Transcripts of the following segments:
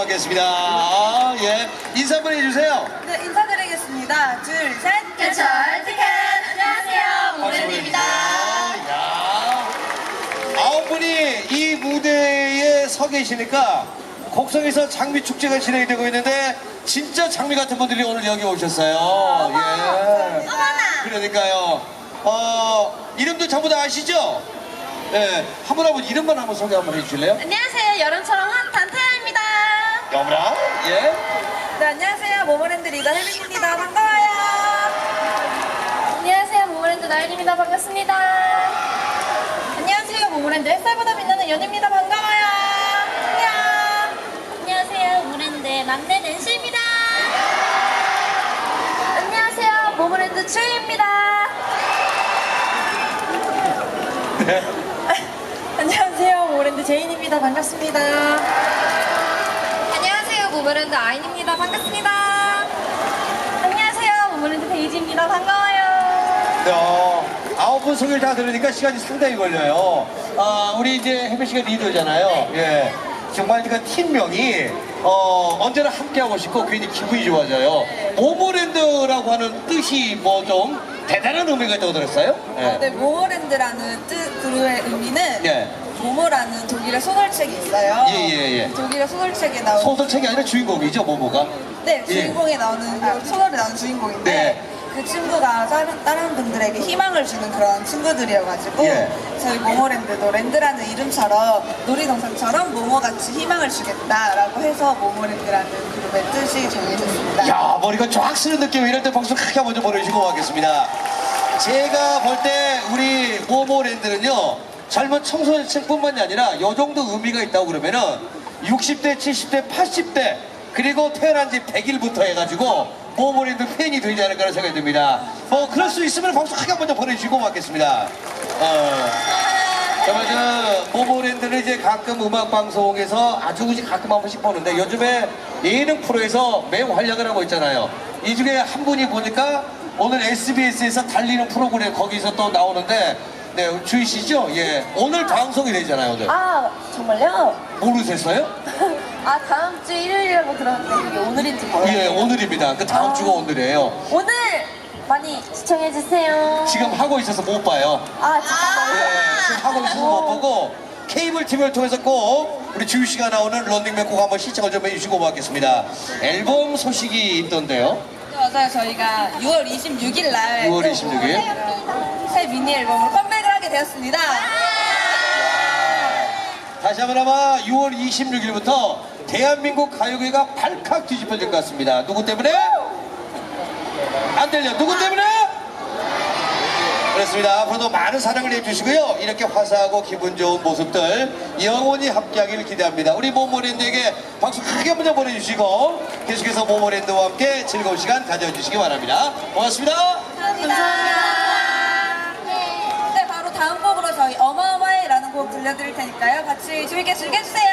뵙겠습니다. 아, 예. 인사 한번 해주세요. 네, 인사드리겠습니다. 둘, 셋. 개철 티켓 안녕하세요 모래입니다 야. 아홉 분이 이 무대에 서 계시니까 곡성에서 장미 축제가 진행이 되고 있는데 진짜 장미 같은 분들이 오늘 여기 오셨어요. 예. 어머나 그러니까요. 어, 이름도 전부 다 아시죠? 예. 한분 한 분 이름만 한번 소개 한번 해주실래요? 안녕하세요 여름처럼 핫한 태아입니다 여보라? 예. 네, 안녕하세요. 모모랜드 리더 혜빈입니다. 반가워요. 안녕하세요 모모랜드 나연입니다 반갑습니다 안녕하세요. 모모랜드 햇살보다 빛나는 연입니다. 반가워요. 안녕. 안녕하세요 모모랜드 막내 낸시입니다 안녕하세요 모모랜드 추입니다 안녕하세요. 모모랜드 제인입니다. 반갑습니다. 모모랜드 아인입니다 반갑습니다 안녕하세요 모모랜드 데이지입니다 반가워요 어, 아홉 분 소개를 다 들으니까 시간이 상당히 걸려요. 아, 우리 이제 혜민 씨가 리더잖아요. 예. 정말 그 팀명이 어, 언제나 함께하고 싶고 괜히 기분이 좋아져요. 모모랜드라고 하는 뜻이 뭐 좀 대단한 의미가 있다고 들었어요? 아, 네, 모모랜드라는 뜻 그루의 의미는 예. 모모라는 독일의 소설책이 있어요. 예, 예, 예. 독일의 소설책에 나오는 소설책이 아니라 주인공이죠, 모모가. 네, 예. 주인공에 나오는 아, 소설에 나오는 주인공인데 네. 그 친구가 다른, 다른 분들에게 희망을 주는 그런 친구들이어가지고 예. 저희 모모랜드도 랜드라는 이름처럼 놀이동산처럼 모모같이 희망을 주겠다라고 해서 모모랜드라는 그룹의 뜻이 정해졌습니다. 야 머리가 쫙 쓰는 느낌 이럴 때 박수 크게 좀 보내주시고 가겠습니다 제가 볼 때 우리 모모랜드는요 젊은 청소년층뿐만이 아니라 요 정도 의미가 있다고 그러면은 60대 70대 80대 그리고 태어난 지 100일부터 해가지고 모모랜드 팬이 되지 않을까 라는 생각이 듭니다 뭐 그럴 수 있으면 박수 크게 한번 좀 보내주시고 가겠습니다 어. 정말 그 모모랜드는 이제 가끔 음악 방송에서 아주 굳이 가끔 한 번씩 보는데 요즘에 예능 프로에서 매우 활약을 하고 있잖아요. 이 중에 한 분이 보니까 오늘 SBS에서 달리는 프로그램 거기서 또 나오는데 네 주희 씨죠? 예 오늘 방송이 되잖아요 오늘. 아 정말요? 모르셨어요? 아 다음 주 일요일이라고 들었는데 그게 오늘인지 몰라요 예 오늘입니다. 그 다음 주가 오늘이에요. 오늘 많이 시청해 주세요 지금 하고 있어서 못 봐요. 아 진짜 예, 지금 하고 있어서 못 보고 케이블 TV를 통해서 꼭 우리 주유 씨가 나오는 런닝맨 꼭 한번 시청을 좀 해주시고 가겠습니다. 앨범 소식이 있던데요. 맞아요. 저희가 6월 26일 날 6월 26일. 새 미니 앨범으로 하게 되었습니다. 다시 한번 아마 6월 26일부터 대한민국 가요계가 발칵 뒤집어질 것 같습니다. 누구 때문에? 안 들려. 누구 때문에? 그렇습니다. 앞으로도 많은 사랑을 해주시고요. 이렇게 화사하고 기분 좋은 모습들 영원히 함께하기를 기대합니다. 우리 모모랜드에게 박수 크게 한번 보내주시고 계속해서 모모랜드와 함께 즐거운 시간 가져주시기 바랍니다. 고맙습니다. 다음 곡으로 저희 어마어마해라는 곡 들려드릴 테니까요. 같이 재밌게 즐겨주세요.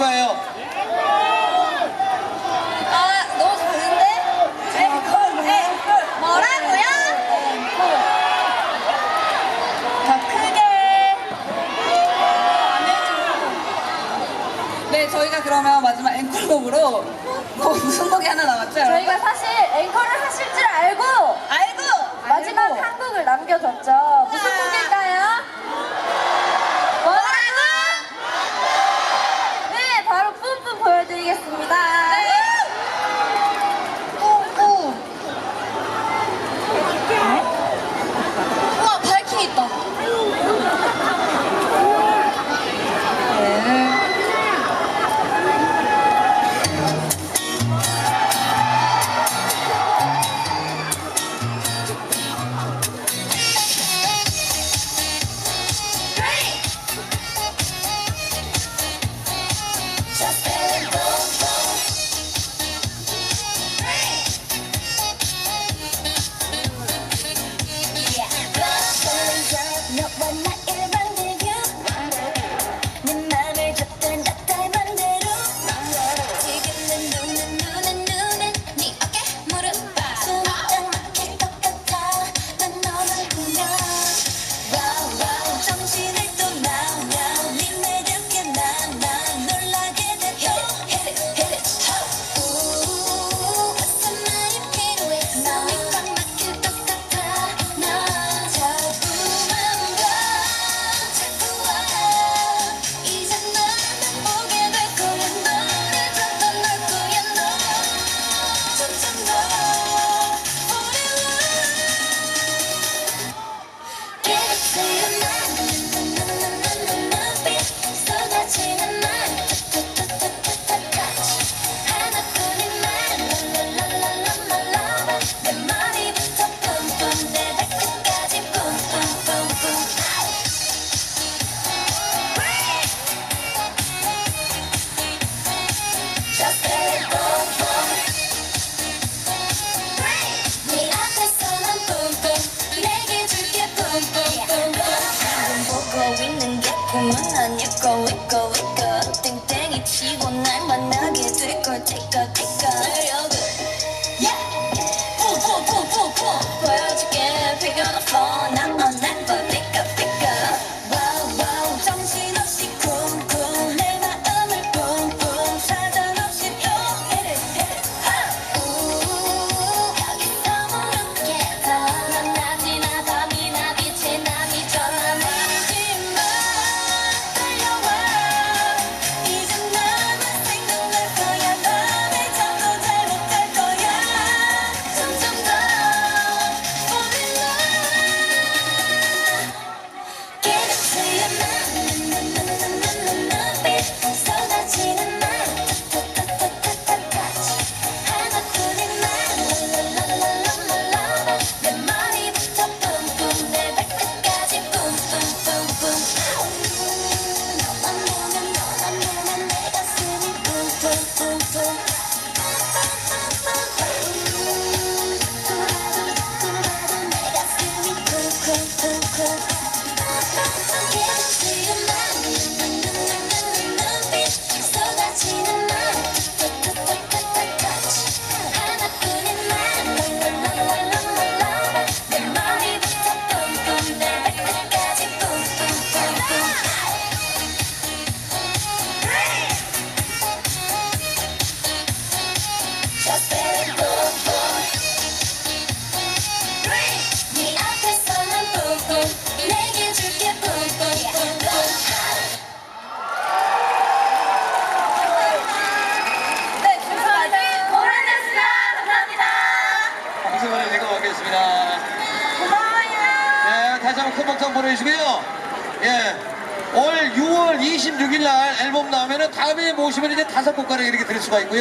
축하해요. 아, 너무 좋은데? 네, 앵콜, 앵콜. 네, 뭐라고요? 앵콜. 더 크게. 네, 저희가 그러면 마지막 앵콜곡으로 뭐 무슨 곡이 하나 남았죠? 여러분? 저희가 사실 앵콜을 하실 줄 알고 알고! 마지막 한 곡을 남겨줬죠. Just 다음에 모시면 이제 다섯 곡가를 이렇게 들을 수가 있고요.